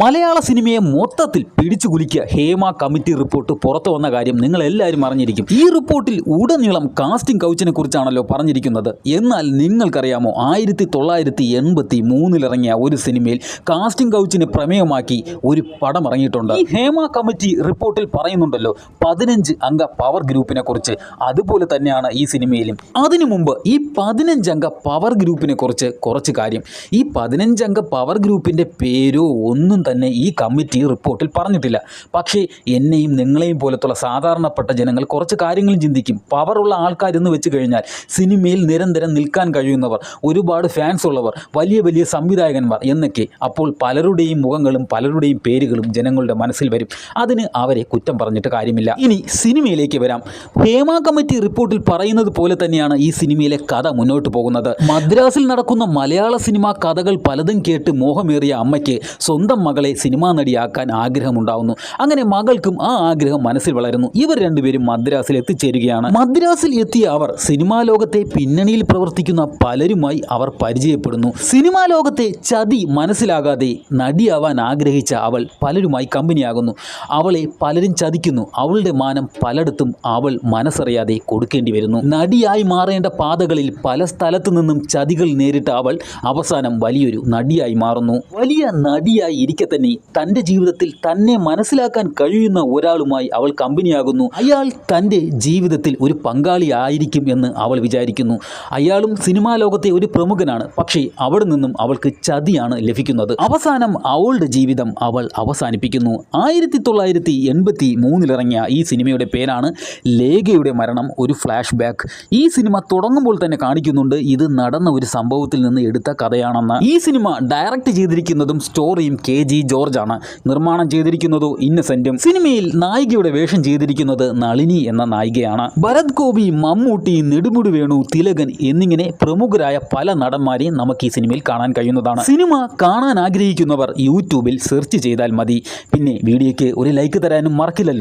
മലയാള സിനിമയെ മൊത്തത്തിൽ പിടിച്ചു കുലിക്കുക ഹേമ കമ്മിറ്റി റിപ്പോർട്ട് പുറത്തു വന്ന കാര്യം നിങ്ങൾ എല്ലാവരും അറിഞ്ഞിരിക്കും. ഈ റിപ്പോർട്ടിൽ ഉടനീളം കാസ്റ്റിംഗ് കൗച്ചിനെ കുറിച്ചാണല്ലോ പറഞ്ഞിരിക്കുന്നത്. എന്നാൽ നിങ്ങൾക്കറിയാമോ ആയിരത്തി തൊള്ളായിരത്തി എൺപത്തി മൂന്നിലിറങ്ങിയ ഒരു സിനിമയിൽ കാസ്റ്റിംഗ് കൗച്ചിനെ പ്രമേയമാക്കി ഒരു പടം ഇറങ്ങിയിട്ടുണ്ട്. ഹേമ കമ്മിറ്റി റിപ്പോർട്ടിൽ പറയുന്നുണ്ടല്ലോ പതിനഞ്ച് അംഗ പവർ ഗ്രൂപ്പിനെ കുറിച്ച്. അതുപോലെ തന്നെയാണ് ഈ സിനിമയിലും. അതിനു മുമ്പ് ഈ പതിനഞ്ചംഗ പവർ ഗ്രൂപ്പിനെ കുറിച്ച് കുറച്ച് കാര്യം. ഈ പതിനഞ്ചംഗ പവർ ഗ്രൂപ്പിന്റെ പേരോ ഒന്നും തന്നെ ഈ കമ്മിറ്റി റിപ്പോർട്ടിൽ പറഞ്ഞിട്ടില്ല. പക്ഷേ എന്നെയും നിങ്ങളെയും പോലത്തുള്ള സാധാരണപ്പെട്ട ജനങ്ങൾ കുറച്ച് കാര്യങ്ങളും ചിന്തിക്കും. പവറുള്ള ആൾക്കാരെന്ന് വെച്ച് കഴിഞ്ഞാൽ സിനിമയിൽ നിരന്തരം നിൽക്കാൻ കഴിയുന്നവർ ഒരുപാട് ഫാൻസ് ഉള്ളവർ വലിയ വലിയ സംവിധായകന്മാർ എന്നൊക്കെ അപ്പോൾ പലരുടെയും മുഖങ്ങളും പലരുടെയും പേരുകളും ജനങ്ങളുടെ മനസ്സിൽ വരും. അതിന് അവരെ കുറ്റം പറഞ്ഞിട്ട് കാര്യമില്ല. ഇനി സിനിമയിലേക്ക് വരാം. ഹേമ കമ്മിറ്റി റിപ്പോർട്ടിൽ പറയുന്നത് പോലെ തന്നെയാണ് ഈ സിനിമയിലെ കഥ മുന്നോട്ട് പോകുന്നത്. മദ്രാസിൽ നടക്കുന്ന മലയാള സിനിമാ കഥകൾ പലതും കേട്ട് മോഹമേറിയ അമ്മയ്ക്ക് സ്വന്തം മകളെ സിനിമാ നടിയാക്കാൻ ആഗ്രഹമുണ്ടാവുന്നു. അങ്ങനെ മകൾക്കും ആ ആഗ്രഹം മനസ്സിൽ വളരുന്നു. ഇവർ രണ്ടുപേരും മദ്രാസിൽ എത്തിച്ചേരുകയാണ്. മദ്രാസിൽ എത്തിയ അവർ സിനിമാ ലോകത്തെ പിന്നണിയിൽ പ്രവർത്തിക്കുന്ന പലരുമായി അവർ പരിചയപ്പെടുന്നു. സിനിമാ ലോകത്തെ ചതി മനസ്സിലാകാതെ നടിയാവാൻ ആഗ്രഹിച്ച അവൾ പലരുമായി കമ്പനിയാകുന്നു. അവളെ പലരും ചതിക്കുന്നു. അവളുടെ മാനം പലയിടത്തും അവൾ മനസ്സറിയാതെ കൊടുക്കേണ്ടി വരുന്നു. നടിയായി മാറേണ്ട പാതകളിൽ പല സ്ഥലത്തു നിന്നും ചതികൾ നേരിട്ട അവൾ അവസാനം വലിയൊരു നടിയായി മാറുന്നു. വലിയ നടിയായി തന്നെ തന്റെ ജീവിതത്തിൽ തന്നെ മനസ്സിലാക്കാൻ കഴിയുന്ന ഒരാളുമായി അവൾ കമ്പനിയാകുന്നു. അയാൾ തന്റെ ജീവിതത്തിൽ ഒരു പങ്കാളി ആയിരിക്കും എന്ന് അവൾ വിചാരിക്കുന്നു. അയാളും സിനിമാ ലോകത്തെ ഒരു പ്രമുഖനാണ്. പക്ഷേ അവിടെ നിന്നും അവൾക്ക് ചതിയാണ് ലഭിക്കുന്നത്. അവസാനം അവളുടെ ജീവിതം അവൾ അവസാനിപ്പിക്കുന്നു. ആയിരത്തി തൊള്ളായിരത്തി എൺപത്തി മൂന്നിലിറങ്ങിയ ഈ സിനിമയുടെ പേരാണ് ലേഖയുടെ മരണം ഒരു ഫ്ലാഷ് ബാക്ക് ഈ സിനിമ തുടങ്ങുമ്പോൾ തന്നെ കാണിക്കുന്നുണ്ട് ഇത് നടന്ന ഒരു സംഭവത്തിൽ നിന്ന് എടുത്ത കഥയാണെന്ന്. ഈ സിനിമ ഡയറക്റ്റ് ചെയ്തിരിക്കുന്നതും സ്റ്റോറിയും കെ. ജി ജോർജ് ആണ് നിർമ്മാണം ചെയ്തിരിക്കുന്നത് ഇന്നസെന്റും. സിനിമയിൽ നായികയുടെ വേഷം ചെയ്തിരിക്കുന്നത് നളിനി എന്ന നായികയാണ്. ഭരത് ഗോപി മമ്മൂട്ടി നെടുമുടി വേണു തിലകൻ എന്നിങ്ങനെ പ്രമുഖരായ പല നടന്മാരെയും നമുക്ക് ഈ സിനിമയിൽ കാണാൻ കഴിയുന്നതാണ്. സിനിമ കാണാൻ ആഗ്രഹിക്കുന്നവർ യൂട്യൂബിൽ സെർച്ച് ചെയ്താൽ മതി. പിന്നെ വീഡിയോയ്ക്ക് ഒരു ലൈക്ക് തരാനും മറക്കില്ലല്ലോ.